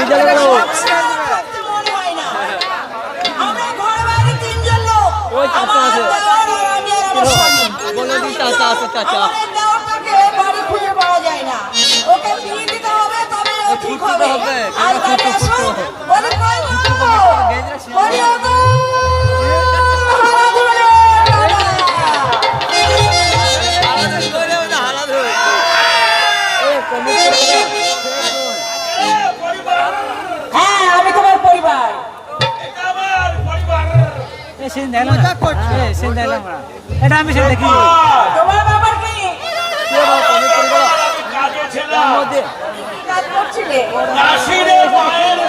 তুই যাবে কেন? থাকতে না। আমরা ঘরে বাইরে তিনজন লোক। ওই চাচা আমার আর আমি আর আমার স্বামী। বলে দিন চাচা আছে, চাচা। আমাদের দেওরটাকে বাড়ি খুঁজে পাওয়া যায় না। ওকে বিয়ে দিতে হবে, এটা আমি সেটা দেখি তোমার বাবার কি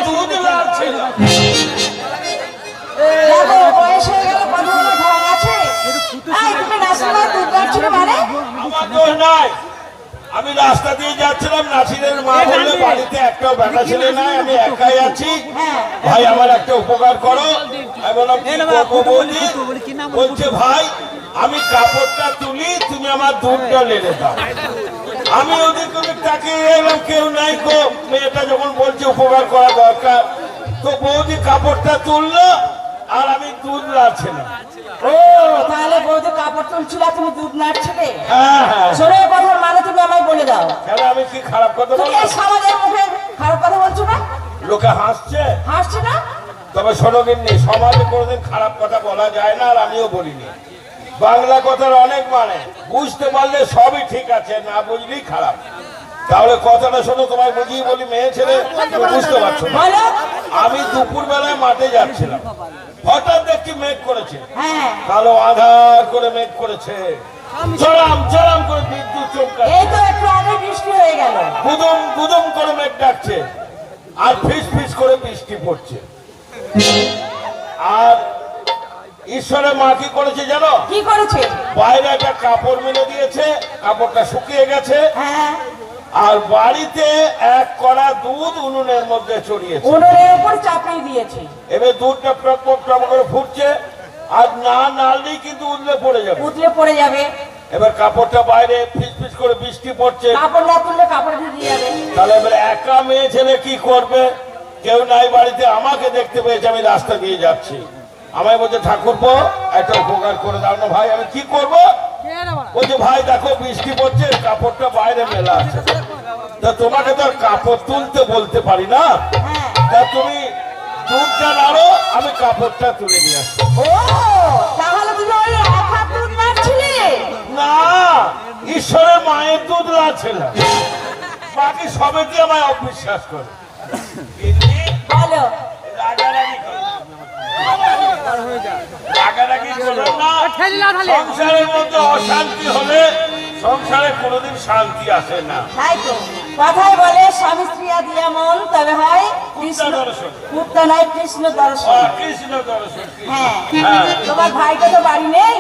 দুধ লাগছিল বয়স হয়ে গেল কথা বলার আছে তুমি নাসিমা দুধ কাটছিলে মানে আমি রাস্তা দিয়ে যাচ্ছিলাম নাসিরের মা বললে বাড়িতে একটাও বেটা ছেলে নাই আমি একাই আছি। হ্যাঁ। ভাই আমার একটা উপকার করো। আমি বললাম বলছে ভাই আমি কাপড়টা তুলি তুমি আমার দুধটা লেনে দাও। আমি ওদের কোনো তাকিয়ে এলাম কেউ নাই গো। মেয়েটা যখন বলছে উপকার করা দরকার তো বৌদি কাপড়টা তুললো আর আমি দুধ লাচ্ছিলাম ও তাহলে বৌদি কাপড় তুলছিল তুমি দুধ নাড়ছিলে? হ্যাঁ হ্যাঁ। শোনো তুমি আমায় বলে দাও। কেন আমি কি খারাপ কথা তুমি এই সমাজের মুখে খারাপ কথা বলছো না? লোকে হাসছে? হাসছো না? তবে শোনো কিন্তু সমাজে কোনোদিন খারাপ কথা বলা যায় না আর আমিও বলিনি। বাংলা কথার অনেক মানে। বুঝতে পারলে সবই ঠিক আছে না বুঝলেই খারাপ। তাহলে কথাটা শোনো তোমায় বুঝিয়ে বলি মেয়ে ছেলে বুঝতে পারছ আমি দুপুর বেলায় মাঠে যাচ্ছিলাম। হঠাৎ দেখছি মেঘ করেছে। হ্যাঁ। কালো আধার করে মেঘ করেছে। চরাম চরাম করে বিদ্যুৎ চমকা এই তো একটু আগে বৃষ্টি হয়ে গেল। গুদুম গুদুম করে মেঘ ডাকছে। আর ফিস ফিস করে বৃষ্টি পড়ছে। আর ঈশ্বরের মা কি করেছে জানো? কি করেছে? বাইরে একটা কাপড় মেলে দিয়েছে কাপড়টা শুকিয়ে গেছে। হ্যাঁ। আর বাড়িতে এক কড়া দুধ উনুনের মধ্যে ছড়িয়েছে। উনুনের উপর চাপিয়ে দিয়েছে। এবার দুধটা টক করে ফুটছে। আর না নাড়লেই কিন্তু উদলে পড়ে যাবে। উতলে পড়ে যাবে। এবার কাপড়টা বাইরে ফিস ফিস করে বৃষ্টি পড়ছে। কাপড় না তুললে কাপড় ভিজে যাবে। তাহলে এবার একা মেয়ে ছেলে কি করবে? কেউ নাই বাড়িতে আমাকে দেখতে পেয়েছে আমি রাস্তা দিয়ে যাচ্ছি। আমায় বলছে ঠাকুর ঠাকুরপো একটা উপকার করে দাও না ভাই আমি কি করব? বলছে ভাই দেখো বৃষ্টি পড়ছে কাপড়টা বাইরে মেলা আছে। তা তোমাকে তো আর কাপড় তুলতে বলতে পারি না? হ্যাঁ। তা তুমি দুধটা আমি কাপড়টা তুলে নিয়ে আসি ও তাহলে তুমি ওই এক হাত দুধ মারছিলে? না ঈশ্বরের মায়ের দুধ লাগছে না। বাকি সবেতে আমায় অবিশ্বাস করে। বলো। রাগারাগি রাগারাগি করো সংসারের মধ্যে অশান্তি হলে সংসারে কোনোদিন শান্তি আসে না। তাই তো। কথাই বলে স্বামী স্ত্রী আদি যেমন তবে হয় কৃষ্ণ দর্শন। কুত্তা নয় কৃষ্ণ দর্শন। আহ, কৃষ্ণ দর্শন। কৃষ্ণ। হ্যাঁ। হ্যাঁ। তোমার ভাইটা তো বাড়ি নেই?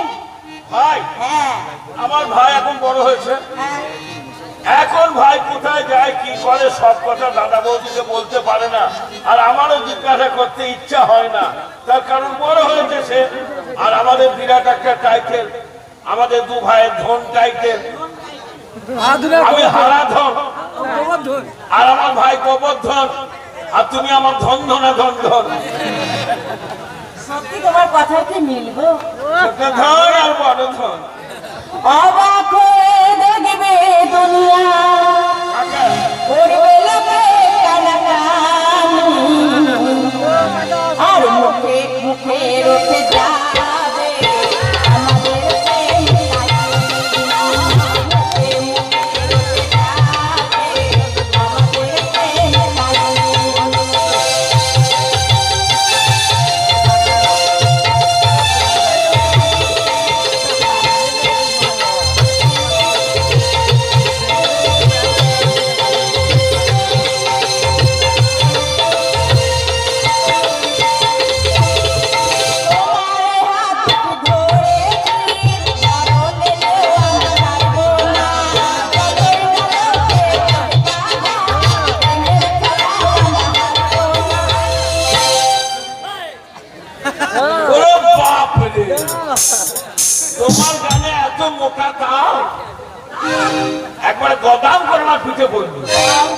ভাই? হ্যাঁ। আমার ভাই এখন বড় হয়েছে। হ্যাঁ। এখন ভাই কোথায় যায় কি করে সব কথা দাদা বৌদিকে বলতে পারে না। আর আমারও জিজ্ঞাসা করতে ইচ্ছা হয় না। তার কারণ বড় হয়েছে সে। আর আমাদের বিরাট একটা টাইটেল আমাদের দু ভাইয়ের ধন টাইটেল আমি হারা ধন আর আমার ভাই গোবর্ধন আর তুমি আমার ধন ধন ধন ধন। সত্যি তোমার কথা কি মিলবো ধন আর বড় ধন। অবাক দেখবে দুনিয়া। মোটা তাও একবার গদাও করে না পিঠে পড়ল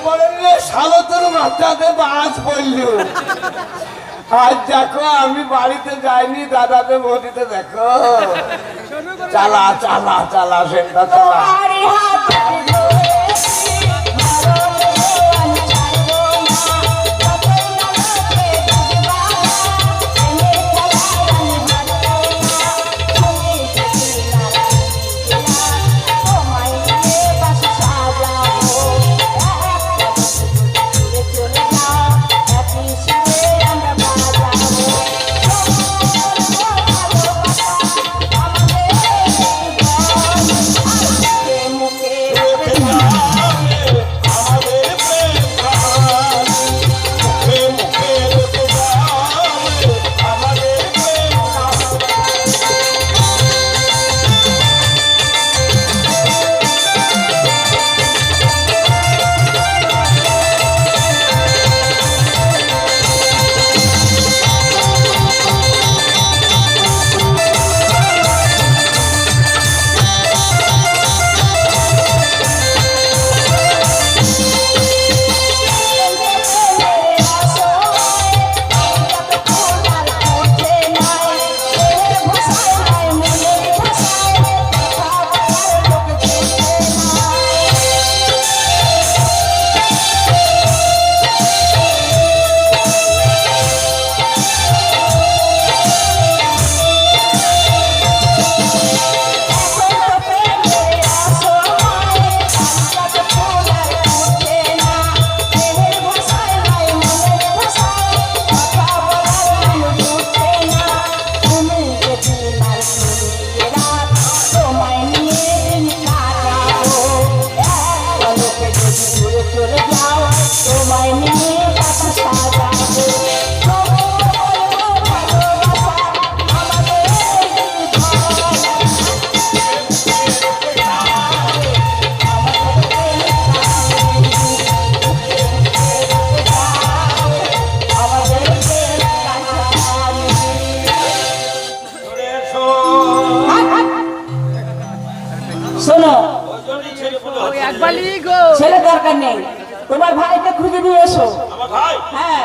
বলেন সালতের মাথাতে বাজ পড়ল আজ দেখো আমি বাড়িতে যাইনি দাদাতে বৌদিতে দেখো। চালা চালা চালা সেটা চালা।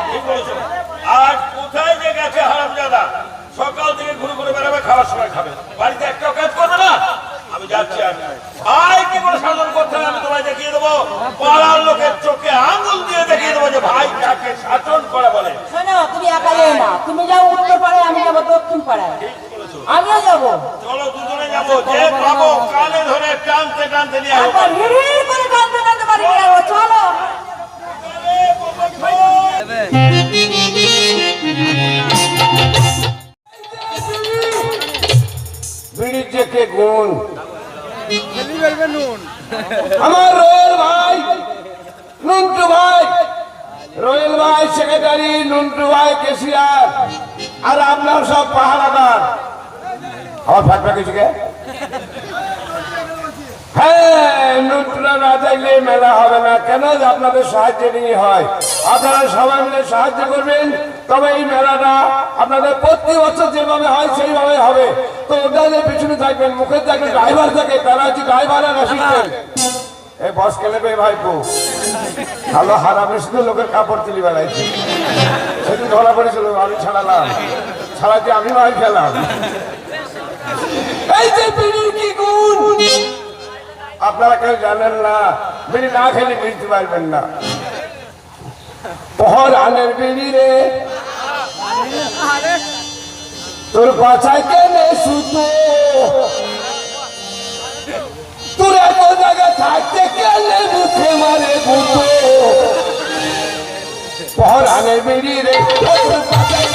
আজ কোথায় যে গেছে হারামজাদা? সকাল থেকে ঘুরে ঘুরে বেড়াবে খাওয়ার সময় খাবে। বাড়িতে একটাও কাজ করবে না? আমি যাচ্ছি আর ভাই কি করে সাধন করতে হবে আমি তোমায় দেখিয়ে দেবো? পাড়ার লোকের চোখে আঙুল দিয়ে দেখিয়ে দেবো যে ভাই কাকে শাসন করে বলে। শোনো তুমি একা যাও না। তুমি যাও উত্তর পাড়ায় আমি যাব দক্ষিণ পাড়ায়। আমিও যাব। চলো দুজনে যাব। যে পাবো কানে ধরে টানতে টানতে নিয়ে আসব। হিড় করে টানতে টানতে বাড়ি নিয়ে যাব বিড়ির যে কে গুণ নুন। আমার রয়েল ভাই নুন্টু ভাই। রয়েল ভাই সেক্রেটারি নুন্টু ভাই কেশিয়ার। আর আপনার সব পাহারাদার। আমার ফাঁকটা কিছুকে হ্যাঁ না চাইলে মেলা হবে না। কেন আপনাদের সাহায্য নিয়ে হয়? আপনারা সবাই মিলে সাহায্য করবেন। তবে এই মেলাটা আপনাদের প্রতি বছর যেভাবে হয়, সেইভাবে হবে। তো ড্রাইভার থাকে, তারা ড্রাইভার আর এই বস ভালো লোকের কাপড় তুলি বেড়াইছে। সেদিন ধরা পড়েছিল, আমি ছাড়ালাম। ছাড়াতে আমি ভাই খেলাম। কি আপনারা কেউ জানেন না, বিড়ি না খেলে বুঝতে পারবেন না। পহর আনের বিড়ি রে। তোর বাছাই কেনে সুতো। তোর এত জায়গা থাকতে কেনে মুখে মারে গুতো। পহর আনের বিড়ি রে। তোর বাছাই